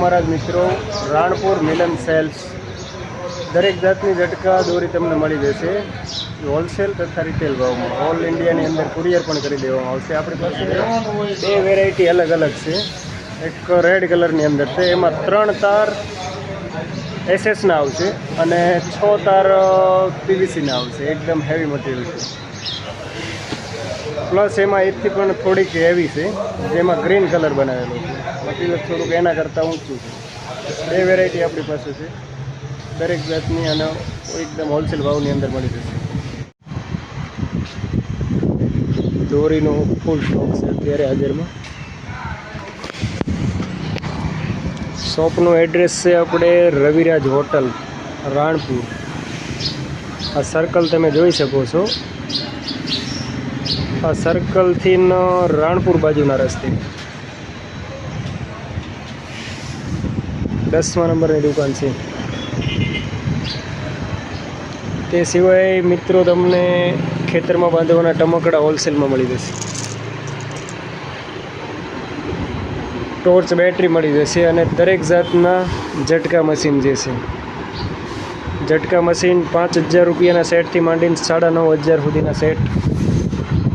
મારા જ મિત્રો, રાણપુર મિલન સેલ્સ. દરેક જાતની ઝટકા દોરી તમને મળી જશે. હોલસેલ તથા રિટેલ ભાવમાં. ઓલ ઇન્ડિયાની અંદર કુરિયર પણ કરી દેવામાં આવશે. આપણી પાસે બે વેરાયટી અલગ અલગ છે. એક રેડ કલરની અંદર છે. એમાં ત્રણ તાર એસએસના આવશે અને છ તાર પીવીસીના આવશે. એકદમ હેવી મટીરિયલ છે. પ્લસ એમાં એથી પણ થોડીક હેવી છે. જેમાં ગ્રીન કલર બનાવેલો છે. મટીરિયલ થોડુંક એના કરતાં ઊંચું છે. બે વેરાયટી આપણી પાસે છે. દરેક જાતની અને એકદમ હોલસેલ ભાવની અંદર મળી જશે. દોરીનો ફૂલ સ્ટોક છે અત્યારે હાજરમાં. શોપનું એડ્રેસ છે આપણે રવિરાજ હોટલ, રાણપુર. આ સર્કલ તમે જોઈ શકો છો. આ સર્કલથી રાણપુર બાજુના રસ્તે. દસમા નંબરની દુકાન છે. તે સિવાય મિત્રો તમને ખેતરમાં બાંધવાના ટમકડા હોલસેલમાં મળી જશે. ટોર્ચ બેટરી મળી જશે અને દરેક જાતના ઝટકા મશીન જે છે. ઝટકા મશીન પાંચ હજાર રૂપિયાના સેટથી માંડીને સાડા નવ હજાર સુધીના સેટ.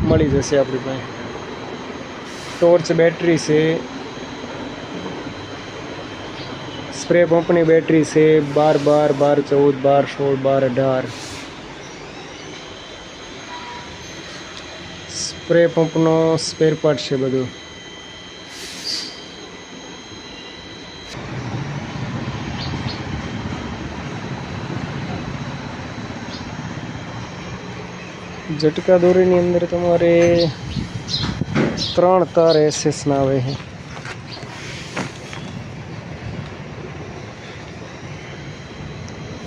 મળી જશે આપણી પાસે. ટોર્ચ બેટરી છે. સ્પ્રે પંપની બેટરી છે. બાર બાર બાર, ચૌદ, બાર, સોળ, બાર, અઢાર. સ્પ્રે પંપનો સ્પેર પાર્ટ છે બધું. ઝટકા દોરીની અંદર તમારે ત્રણ તાર એસેસના આવે છે.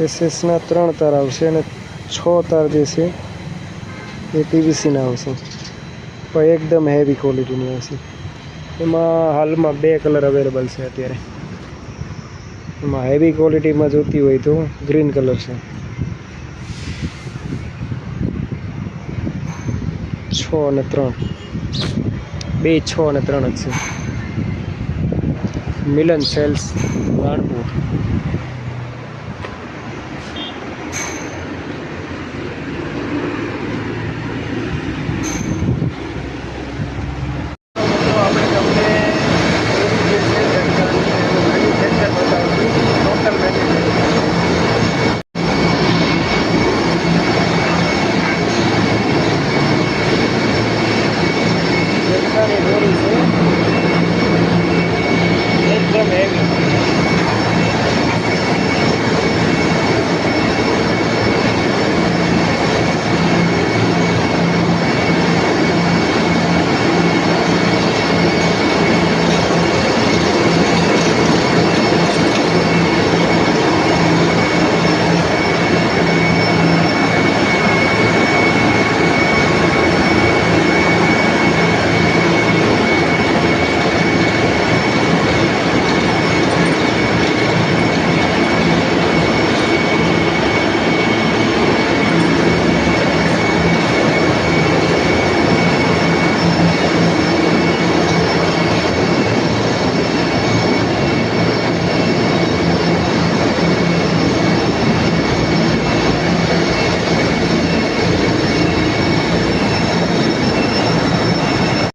એસએસના ત્રણ તાર આવશે અને છ તાર જે છે એ પીવીસીના આવશે. પણ એકદમ હેવી ક્વોલિટીની આવશે. એમાં હાલમાં બે કલર અવેલેબલ છે અત્યારે. એમાં હેવી ક્વોલિટીમાં જોતી હોય તો ગ્રીન કલર છે. છ અને ત્રણ. બે છ અને ત્રણ જ છે. મિલન સેલ્સ રાણપુર.